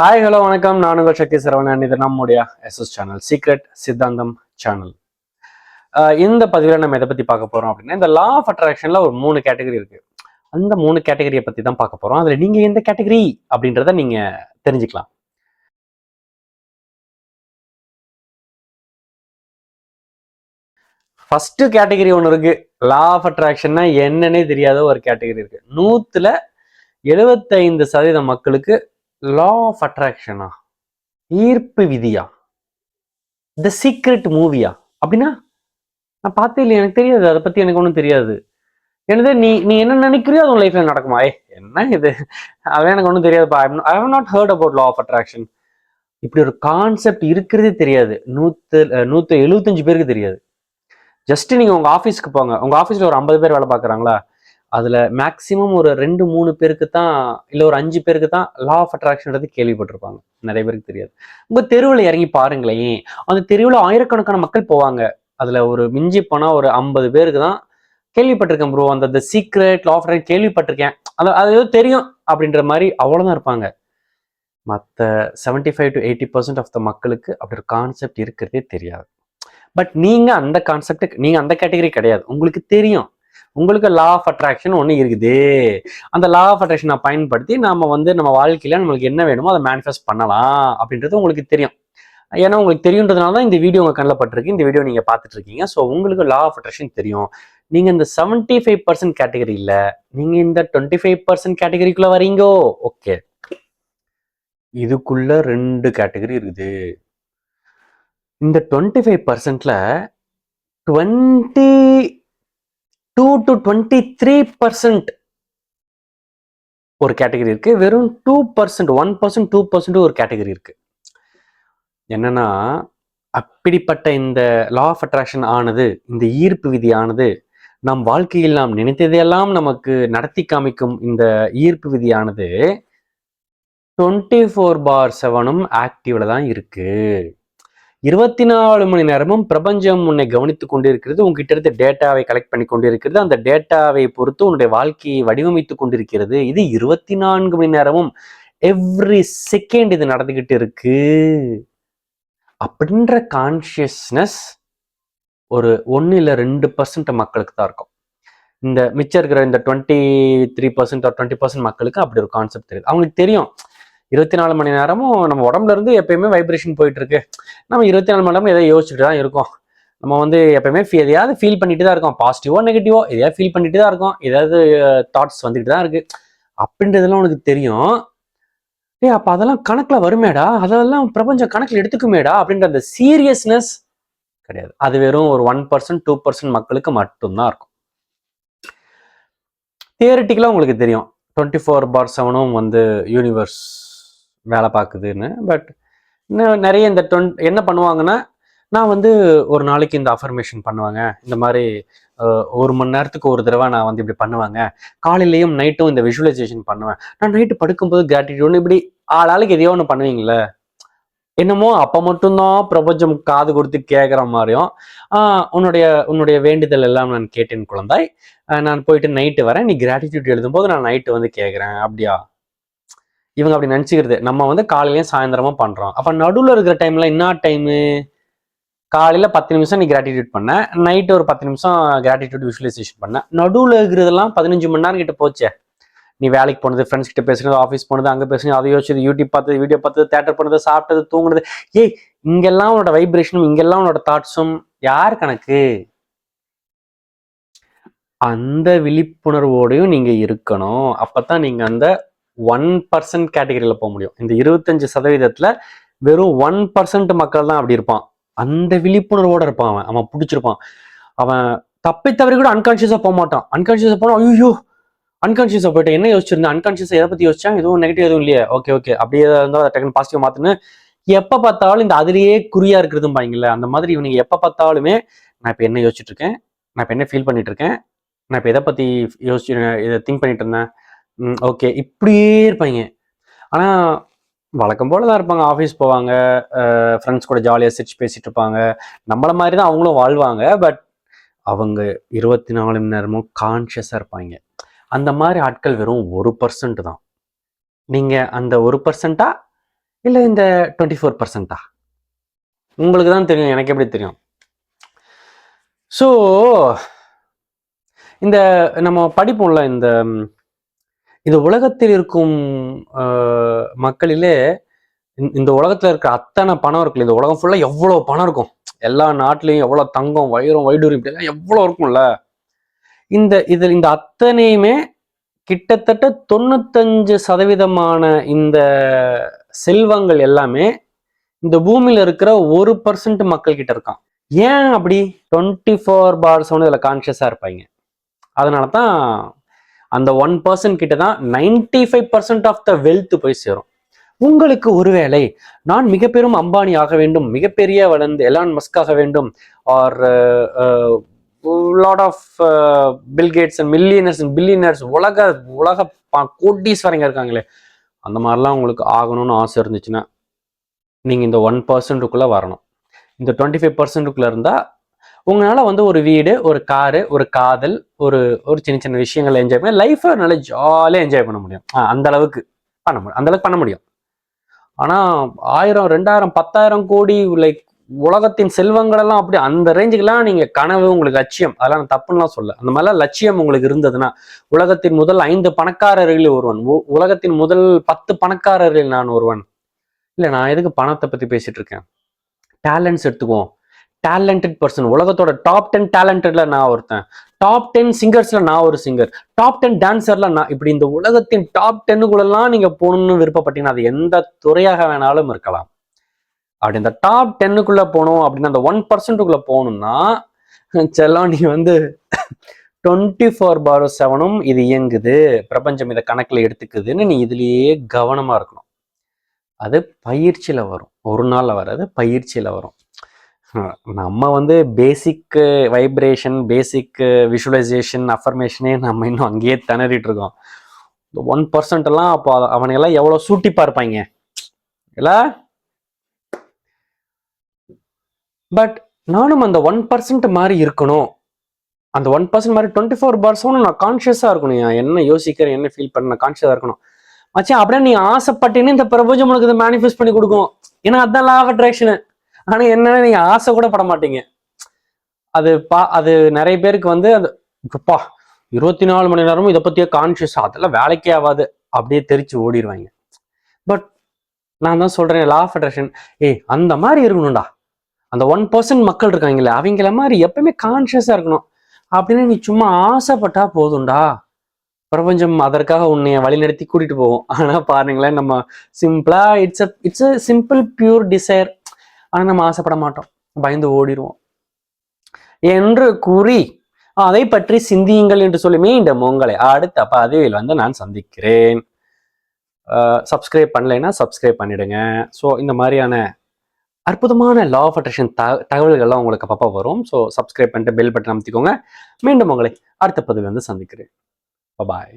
Hi hello வணக்கம். நான் உங்கள் சக்தி சரவணன். இது நம்முடைய எஸ்எஸ் சேனல் சீக்ரெட் சித்தாந்தம் சேனல் இந்த பதிவில் நம்ம எதை பற்றி பார்க்க போகிறோம் அப்படின்னா இந்த லா ஆஃப் அட்ராக்ஷனில் ஒரு மூணு கேட்டகரி இருக்குது அந்த மூணு கேட்டகரியை பற்றி தான் பார்க்க போகிறோம் அதில் நீங்கள் எந்த கேட்டகரி அப்படின்றத நீங்கள் தெரிஞ்சுக்கலாம். ஃபஸ்ட்டு கேட்டகரி ஒன்று இருக்குது லா ஆஃப் அட்ராக்ஷன்னா என்னன்னே தெரியாத ஒரு கேட்டகரி இருக்குது நூற்றில் எழுபத்தைந்து சதவீத மக்களுக்கு லா ஆஃப் அட்ராக்ஷனா ஈர்ப்பு விதியா? த சீக்ரெட் மூவியா அப்படின்னா நான் பார்த்தே இல்லை எனக்கு தெரியாது. அதை பத்தி எனக்கு ஒன்றும் தெரியாது. என்னது நீ நீ என்ன நினைக்கிறியோ அது உன் லைஃப்ல நடக்குமா? ஏ என்ன இது? அதெல்லாம் எனக்கு ஒன்றும் தெரியாதுப்பா. I have not heard about law of attraction இப்படி ஒரு கான்செப்ட் இருக்கிறதே தெரியாது. நூத்து நூற்று நூத்து எழுபத்தஞ்சு பேருக்கு தெரியாது. ஜஸ்ட் நீங்க உங்க ஆஃபீஸ்க்கு போங்க. உங்க ஆஃபீஸ்ல ஒரு ஐம்பது பேர் வேலை பார்க்குறாங்களா? அதில் மேக்சிமம் ஒரு ரெண்டு மூணு பேருக்கு தான் இல்லை ஒரு அஞ்சு பேருக்கு தான் லா ஆஃப் அட்ராக்ஷன்றது கேள்விப்பட்டிருப்பாங்க. நிறைய பேருக்கு தெரியாது. உங்க தெருவில் இறங்கி பாருங்களேன். அந்த தெருவில் ஆயிரக்கணக்கான மக்கள் போவாங்க. அதில் ஒரு மிஞ்சி போனால் ஒரு ஐம்பது பேருக்கு தான் கேள்விப்பட்டிருக்கேன் ப்ரோ அந்த த சீக்ரெட் லா ஆஃப் கேள்விப்பட்டிருக்கேன். அது அது ஏதோ தெரியும் அப்படின்ற மாதிரி அவ்வளோதான் இருப்பாங்க. மற்ற seventy five to eighty percent of the மக்களுக்கு அப்படி ஒரு கான்செப்ட் இருக்கிறதே தெரியாது. பட் நீங்கள் அந்த கான்செப்ட் நீங்கள் அந்த கேட்டகரி கிடையாது. உங்களுக்கு தெரியும். உங்களுக்கு லா ஆஃப் அட்ராக்ஷன் ஒன்று இருக்குது. அந்த லா ஆஃப் அட்ராக்ஷனை பயன்படுத்தி நம்ம வந்து நம்ம வாழ்க்கையில் நம்மளுக்கு என்ன வேணுமோ அதை மேனிஃபெஸ்ட் பண்ணலாம் அப்படின்றது உங்களுக்கு தெரியும். ஏன்னா உங்களுக்கு தெரியுன்றதுனால தான் இந்த வீடியோ உங்க கண்ணில் பட்டிருக்கு. இந்த வீடியோ நீங்கள் பார்த்துட்டு இருக்கீங்க ஸோ உங்களுக்கு லா ஆஃப் அட்ராக்ஷன் தெரியும். நீங்கள் இந்த செவன்டி ஃபைவ் பர்சன்ட் கேட்டகரி நீங்கள் இந்த டுவெண்ட்டி ஃபைவ் பர்சன்ட் கேட்டகரிக்குள்ள வரீங்கோ? ஓகே இதுக்குள்ள ரெண்டு கேட்டகரி இருக்குது. இந்த twenty five பர்சன்ட்ல twenty two to twenty three percent ஒரு கேட்டகரி இருக்கு. வெறும் two percent one percent two percent ஒரு கேட்டகரி இருக்கு. என்னன்னா அப்படிப்பட்ட இந்த லா ஆஃப் அட்ராக்ஷன் ஆனது இந்த ஈர்ப்பு விதி ஆனது நம் வாழ்க்கையில் நாம் நினைத்ததையெல்லாம் நமக்கு நடத்தி காமிக்கும் இந்த ஈர்ப்பு விதியானது டுவெண்ட்டி ஃபோர் பார் செவனும் ஆக்டிவ்ல தான் இருக்கு. இருபத்தி நாலு மணி நேரமும் பிரபஞ்சம் உன்னை கவனித்துக் கொண்டிருக்கிறது. உங்ககிட்ட இருந்து டேட்டாவை கலெக்ட் பண்ணி கொண்டிருக்கிறது. அந்த டேட்டாவை பொறுத்து உன்னுடைய வாழ்க்கையை வடிவமைத்துக் கொண்டிருக்கிறது. இது இருபத்தி நான்கு மணி நேரமும் எவ்ரி செகண்ட் இது நடந்துகிட்டு இருக்கு. அப்படின்ற கான்சியஸ்னஸ் ஒரு ஒன்று இல்லை ரெண்டு பர்சன்ட் மக்களுக்கு தான் இருக்கும். இந்த மிச்சம் இருக்கிற இந்த twenty three percent twenty percent மக்களுக்கு அப்படி ஒரு கான்செப்ட் தெரியுது. அவங்களுக்கு தெரியும் இருபத்தி நாலு மணி நேரமும் நம்ம உடம்புல இருந்து எப்பயுமே வைப்ரேஷன் போயிட்டு இருக்கு நம்ம இருபத்தி நாலு மணி நேரம் எதாவது யோசிச்சுட்டு தான் இருக்கோம். நம்ம வந்து எப்பயுமே எதையாவது ஃபீல் பண்ணிட்டு தான் இருக்கோம். பாசிட்டிவோ நெகட்டிவோ எதையாவது ஃபீல் பண்ணிட்டு தான் இருக்கோம். ஏதாவது தாட்ஸ் வந்துட்டு தான் இருக்கு. அப்படின்றதெல்லாம் உனக்கு தெரியும். ஏ அப்ப அதெல்லாம் கணக்குல வருமேடா? அதெல்லாம் பிரபஞ்சம் கணக்குல எடுத்துக்குமேடா? அப்படின்ற அந்த சீரியஸ்னஸ் கிடையாது. அது வெறும் ஒரு ஒன் பர்சன்ட் டூ பர்சன்ட் மக்களுக்கு மட்டும்தான் இருக்கும். தியரிட்டிக்கலாக உங்களுக்கு தெரியும். டுவெண்ட்டி ஃபோர் பார் செவனும் வந்து யூனிவர்ஸ் வேலை பார்க்குதுன்னு. பட் இன்னும் நிறைய இந்த டொன் என்ன பண்ணுவாங்கன்னா நான் வந்து ஒரு நாளைக்கு இந்த அஃபர்மேஷன் பண்ணுவாங்க. இந்த மாதிரி ஒரு மணி நேரத்துக்கு ஒரு தடவை நான் வந்து இப்படி பண்ணுவாங்க. காலையிலையும் நைட்டும் இந்த விஷுவலைசேஷன் பண்ணுவேன். நான் நைட்டு படுக்கும்போது கிராட்டிடியூட்னு இப்படி ஆளாளுக்கு எதையோ ஒன்று பண்ணுவீங்களே. என்னமோ அப்போ மட்டும்தான் பிரபஞ்சம் காது கொடுத்து கேட்குற மாதிரியும் உன்னுடைய உன்னுடைய வேண்டுதல் எல்லாம் நான் கேட்டேன் குழந்தாய். நான் போயிட்டு நைட்டு வரேன். நீ கிராட்டிடியூட் எழுதும்போது நான் நைட்டு வந்து கேட்குறேன் அப்படியா? இவங்க அப்படி நினச்சிக்கிறது. நம்ம வந்து காலையிலையும் சாயந்தரமும் பண்ணுறோம் அப்போ நடுவில் இருக்கிற டைமில் என்ன டைமு காலையில் பத்து நிமிஷம் நீ கிராட்டிடியூட் பண்ண. நைட்டு ஒரு பத்து நிமிஷம் கிராட்டிடியூட் விஷுவலைசேஷன் பண்ண. நடுவில் இருக்கிறதெல்லாம் பதினஞ்சு மணி நேரம் கிட்ட போச்சே. நீ வேலைக்கு போனது ஃப்ரெண்ட்ஸ் கிட்ட பேசுனது ஆஃபீஸ் போனது அங்கே பேசுனது அதை யோசிச்சது யூடியூப் பார்த்தது வீடியோ பார்த்தது தேட்டர் போனது சாப்பிட்டது தூங்குனது. ஏய் இங்கெல்லாம் உன்னோட வைப்ரேஷனும் இங்கெல்லாம் உன்னோட தாட்ஸும் யார் கணக்கு? அந்த விழிப்புணர்வோடையும் நீங்கள் இருக்கணும். அப்போ தான் நீங்கள் அந்த ஒன் பர்சன்ட் கேட்டகரியில போக முடியும். இந்த இருபத்தஞ்சு சதவீதத்துல வெறும் ஒன் பர்சன்ட் மக்கள் தான் அப்படி இருப்பான். அந்த விழிப்புணர்வோட இருப்பான் அவன். அவன் பிடிச்சிருப்பான். அவன் தப்பி தவறி கூட அன்கான்ஷியஸாக போக மாட்டான். அன்கான்ஷியஸாக போனால் ஐயோ அன்கான்ஷியஸாக போயிட்டு என்ன யோசிச்சிருந்தேன்? அன்கான்சியஸா எதை பற்றி யோசிச்சா எதுவும் நெகட்டிவ் எதுவும் இல்லையே. ஓகே ஓகே அப்படியே இருந்தால் அதை டக்குன்னு பாசிட்டிவ் மாத்துன்னு எப்போ பார்த்தாலும் இந்த அதிலேயே குறியா இருக்கிறதும் பாங்கல்ல அந்த மாதிரி இவனுங்க எப்போ பார்த்தாலுமே நான் இப்போ என்ன யோசிச்சுட்டு இருக்கேன்? நான் இப்போ என்ன ஃபீல் பண்ணிட்டு இருக்கேன்? நான் இப்போ எதை பத்தி யோசிச்சு இதை திங்க் பண்ணிட்டு இருந்தேன்? ஓகே. இப்படியே இருப்பாங்க ஆனா வழக்கம் போல தான் இருப்பாங்க. ஆஃபீஸ் போவாங்க ஃப்ரெண்ட்ஸ் கூட ஜாலியாக சிரிச்சு பேசிட்டு இருப்பாங்க. நம்மள மாதிரி தான் அவங்களும் வாழ்வாங்க. பட் அவங்க இருபத்தி நாலு மணி நேரமும் கான்ஷியஸாக இருப்பாங்க அந்த மாதிரி ஆட்கள் வெறும் ஒரு பர்சன்ட் தான். நீங்கள் அந்த ஒரு பர்சன்ட்டா இல்லை இந்த டுவெண்ட்டி ஃபோர் பர்சன்ட்டா உங்களுக்கு தான் தெரியும். எனக்கு எப்படி தெரியும்? ஸோ இந்த நம்ம படிப்போம்ல இந்த இது இந்த உலகத்தில் இருக்கும் மக்களிலே இந்த- இந்த உலகத்துல இருக்கிற அத்தனை பணம் இருக்குல்ல இந்த உலகம் ஃபுல்லா எவ்வளவு பணம் இருக்கும்? எல்லா நாட்டிலையும் எவ்வளவு தங்கம் வைரம் வைடூரியம் இப்படிலாம் எவ்வளவு இருக்கும்ல? இந்த இதில் இந்த அத்தனையுமே கிட்டத்தட்ட தொண்ணூத்தஞ்சு சதவீதமான இந்த செல்வங்கள் எல்லாமே இந்த பூமியில இருக்கிற ஒரு பர்சன்ட் மக்கள் கிட்ட இருக்கான் ஏன் அப்படி? டுவெண்ட்டி ஃபோர் பார்ஸ் இதில் கான்ஷியஸாக இருப்பாங்க அதனால தான் அந்த ஒன் பர்சன்ட் கிட்ட தான் ninety five percent of the wealth போய் சேரும். உங்களுக்கு ஒருவேளை நான் மிக பெரும் அம்பானி ஆக வேண்டும் மிகப்பெரிய வளர்ந்து எலான் மஸ்க் ஆக வேண்டும் are lot of Bill Gates and millionaires and billionaires உலக உலக கோட்டீஸ்வரங்க இருக்காங்களே அந்த மாதிரிலாம் உங்களுக்கு ஆகணும்னு ஆசை இருந்துச்சுன்னா நீங்கள் இந்த ஒன் பர்சன்ட்டுக்குள்ளே வரணும். இந்த டுவெண்ட்டி ஃபைவ் பர்சன்ட்டுக்குள்ளே இருந்தால் உங்களால் வந்து ஒரு வீடு ஒரு காரு ஒரு காதல் ஒரு ஒரு சின்ன சின்ன விஷயங்களை என்ஜாய் பண்ணி லைஃப்பை நல்லா ஜாலியாக என்ஜாய் பண்ண முடியும். அந்த அளவுக்கு பண்ண முடியும். அந்த அளவுக்கு பண்ண முடியும். ஆனால் ஆயிரம் ரெண்டாயிரம் பத்தாயிரம் கோடி லைக் உலகத்தின் செல்வங்களெல்லாம் அப்படி அந்த ரேஞ்சுக்கெல்லாம் நீங்கள் கனவு உங்களுக்கு லட்சியம். அதெல்லாம் நான் தப்புன்னுலாம் சொல்ல அந்த மாதிரிலாம் லட்சியம் உங்களுக்கு இருந்ததுன்னா உலகத்தின் முதல் ஐந்து பணக்காரர்களில் ஒருவன் உலகத்தின் முதல் பத்து பணக்காரர்களில் நான் ஒருவன். இல்லை நான் எதுக்கு பணத்தை பற்றி பேசிட்டு இருக்கேன்? டேலண்ட்ஸ் எடுத்துக்குவோம். டேலண்டட் பர்சன் உலகத்தோட டாப் டென் டேலண்டட்ல நான் ஒருத்தன். டாப் டென் சிங்கர்ஸ்ல நான் ஒரு சிங்கர் டாப் டென் டான்சர்ல நான் இப்படி இந்த உலகத்தின் டாப் டென்னுக்குள்ளெல்லாம் நீங்க போகணும்னு விருப்பப்பட்டீங்கன்னா அது எந்த துறையாக வேணாலும் இருக்கலாம். அப்படி இந்த டாப் டென்னுக்குள்ள போகணும் அப்படின்னு அந்த ஒன் பர்சன்ட்டுக்குள்ள போகணும்னா செல்லம் நீ வந்து டுவெண்ட்டி ஃபோர் பார் செவனும் இது இயங்குது. பிரபஞ்சம் இதை கணக்கில் எடுத்துக்குதுன்னு நீ இதுலேயே கவனமாக இருக்கணும். அது பயிற்சியில் வரும். ஒரு நாளில் வராது பயிற்சியில் வரும். நம்ம வந்து பேசிக் வைப்ரேஷன் பேசிக் விஷுவலைசேஷன் அஃபர்மேஷனே நம்ம இன்னும் அங்கேயே திணறிட்டு இருக்கோம். இந்த ஒன் பர்சன்ட் எல்லாம் அப்போ அவனுங்கெல்லாம் எவ்வளோ சூட்டிப்பா இருப்பாங்க? இல்லை? பட் நானும் அந்த ஒன் பர்சன்ட் மாதிரி இருக்கணும். அந்த ஒன் பர்சன்ட் மாதிரி டுவெண்ட்டி ஃபோர் பர்சனும் நான் கான்ஷியஸாக இருக்கணும். என்ன யோசிக்கிறேன் என்ன ஃபீல் பண்ண கான்ஷியஸாக இருக்கணும். மச்சான் அப்படியே நீ ஆசைப்பட்டேன்னு இந்த பிரபஞ்சம் உனக்கு இதை மேனிஃபெஸ்ட் பண்ணி கொடுக்கும். ஏன்னா அதான் லா ஆஃப் அட்ராக்ஷனு ஆனா என்னன்னா நீங்க ஆசை கூட பட மாட்டீங்க. அது பா அது நிறைய பேருக்கு வந்து அது இப்பப்பா இருபத்தி நாலு மணி நேரமும் இதை பத்தியே கான்சியஸ் அதெல்லாம் வேலைக்கே ஆகாது. அப்படியே தெரிச்சு ஓடிடுவாங்க பட் நான் தான் சொல்றேன் லா ஆஃப் அட்ராக்ஷன் ஏய் அந்த மாதிரி இருக்கணும்டா. அந்த ஒன் பர்சன்ட் மக்கள் இருக்காங்களே அவங்கள மாதிரி எப்பவுமே கான்சியஸா இருக்கணும். அப்படின்னு நீ சும்மா ஆசைப்பட்டா போதும்டா. பிரபஞ்சம் அதற்காக உன்னைய வழிநடத்தி கூட்டிட்டு போவோம் ஆனா பாருங்களேன் நம்ம சிம்பிளா it's it's a simple pure desire ஆனால் நம்ம ஆசைப்பட மாட்டோம். பயந்து ஓடிடுவோம் என்று கூறி அதை பற்றி சிந்தியுங்கள் என்று சொல்லி மீண்டும் உங்களை அடுத்த பதிவில் வந்து நான் சந்திக்கிறேன். சப்ஸ்கிரைப் பண்ணலைன்னா சப்ஸ்கிரைப் பண்ணிடுங்க. ஸோ இந்த மாதிரியான அற்புதமான லா ஆஃப் அட்ராக்ஷன் த தகவல்கள்லாம் உங்களுக்கு அப்பப்போ வரும். ஸோ சப்ஸ்கிரைப் பண்ணிட்டு பெல் பட்டன் அமைத்திக்கோங்க. மீண்டும் உங்களை அடுத்த பதிவில் வந்து சந்திக்கிறேன். பாய்